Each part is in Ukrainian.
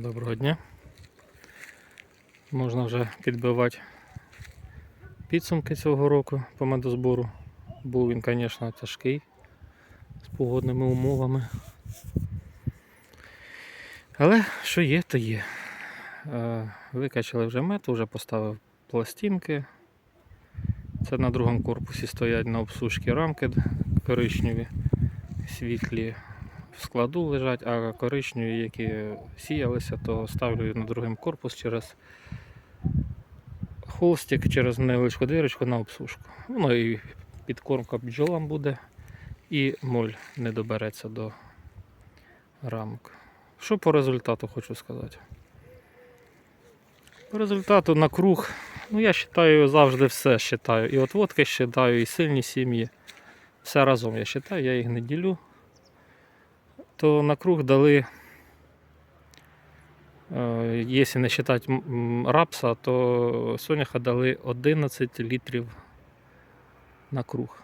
Доброго дня. Можна вже підбивати підсумки цього року по медозбору. Був він, звісно, тяжкий з погодними умовами. Але що є, то є. Е, Викачали вже мед, вже поставив пластинки. Це на другому корпусі стоять на обсушці рамки коричневі, світлі в складу лежать, а коричневі, які сіялися, то ставлю на другий корпус через холстик, через невеличку дирочку на обсушку. Ну і підкормка бджолам буде, і моль не добереться до рамок. Що по результату хочу сказати? По результату на круг, ну я вважаю, завжди все вважаю. І отводки вважаю, і сильні сім'ї. Все разом я вважаю, я їх не ділю то на круг дали, е, якщо не вважати рапса, то соняха дали 11 літрів на круг.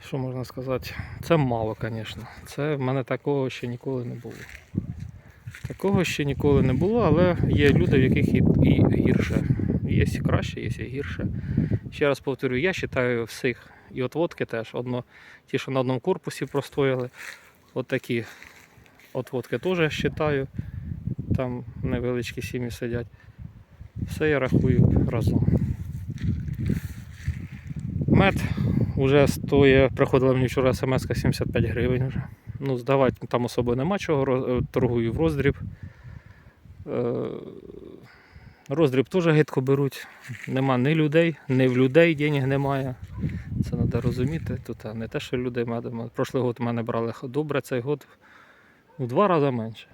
Що можна сказати? Це мало, звісно. Це в мене такого ще ніколи не було. Такого ще ніколи не було, але є люди, в яких і, і гірше. Є і краще, є і гірше. Ще раз повторюю, я вважаю всіх і отводки теж. Одно, ті, що на одному корпусі простояли. От такі отводки теж вважаю. Там невеличкі сім'ї сидять. Все я рахую разом. Мед вже стоїть, приходила мені вчора смс-ка 75 гривень вже. Ну, здавати там особо нема чого, е, торгую в роздріб. Роздріб теж гидко беруть. Нема ні людей, ні в людей денег немає. Це треба розуміти. Тут не те, що людей медом. Прошлий год мене брали добре, цей год в два рази менше.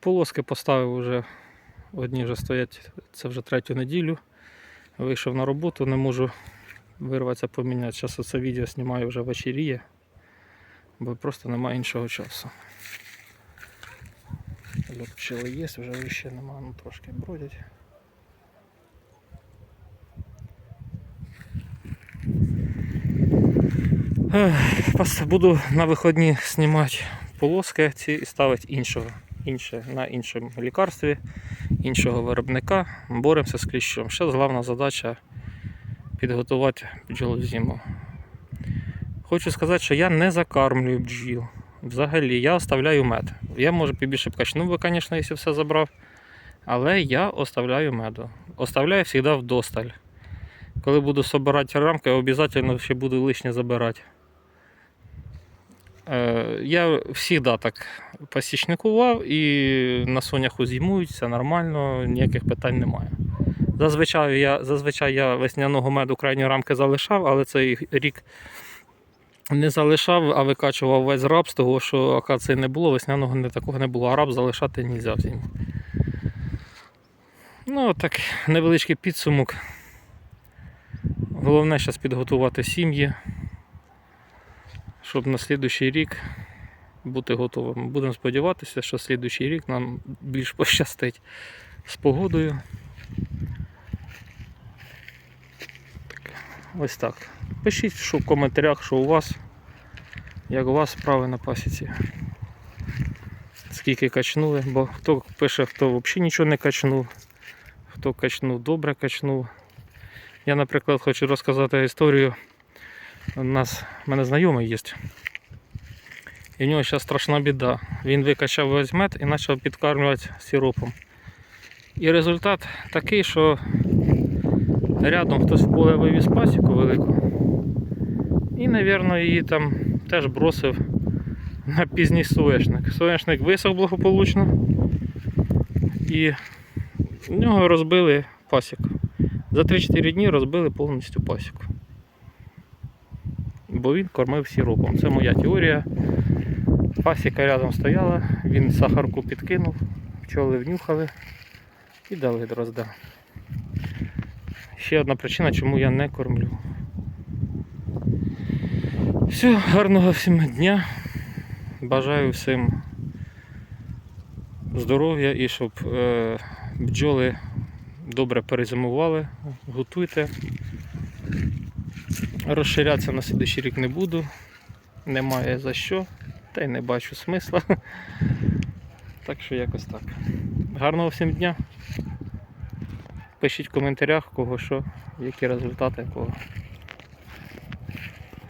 Полоски поставив вже, одні вже стоять, це вже третю неділю. Вийшов на роботу, не можу вирватися поміняти. Зараз це відео знімаю вже вечеріє, бо просто немає іншого часу. Льот пчели є, вже ще нема, ну трошки бродять. Буду на виходні знімати полоски ці і ставити іншого. Інше, на іншому лікарстві, іншого виробника. Боремося з кліщом. Ще головна задача підготувати бджолу зиму. Хочу сказати, що я не закармлюю бджіл. Взагалі, я оставляю мед. Я може побільше б качнув би, звісно, якщо все забрав. Але я оставляю меду. Оставляю завжди вдосталь. Коли буду збирати рамки, обов'язково ще буду лишнє забирати. Е, я завжди так посічникував і на соняху зимують, все нормально, ніяких питань немає. Зазвичай я, зазвичай я весняного меду крайні рамки залишав, але цей рік не залишав, а викачував весь раб з того, що акації не було, весняного не такого не було, а раб залишати не можна. Ну, так, невеличкий підсумок. Головне зараз підготувати сім'ї, щоб на слідуючий рік бути готовими. Будемо сподіватися, що слідуючий рік нам більш пощастить з погодою. Так, ось так. Пишіть що в коментарях, що у вас, як у вас справи на пасіці. Скільки качнули, бо хто пише, хто взагалі нічого не качнув, хто качнув, добре качнув. Я, наприклад, хочу розказати історію. У нас в мене знайомий є. І в нього зараз страшна біда. Він викачав весь мед і почав підкармлювати сиропом. І результат такий, що рядом хтось в поле вивіз пасіку велику. І, мабуть, її там теж бросив на пізній соєшник. Соєшник висох благополучно. І в нього розбили пасіку. За 3-4 дні розбили повністю пасіку. Бо він кормив сіропом. Це моя теорія. Пасіка рядом стояла, він сахарку підкинув, пчоли внюхали і дали дрозда. Ще одна причина, чому я не кормлю. Все, гарного всім дня. Бажаю всім здоров'я і щоб е, бджоли добре перезимували. Готуйте. Розширятися на слідуючий рік не буду. Немає за що. Та й не бачу смисла. Так що якось так. Гарного всім дня. Пишіть в коментарях, кого що, які результати, кого.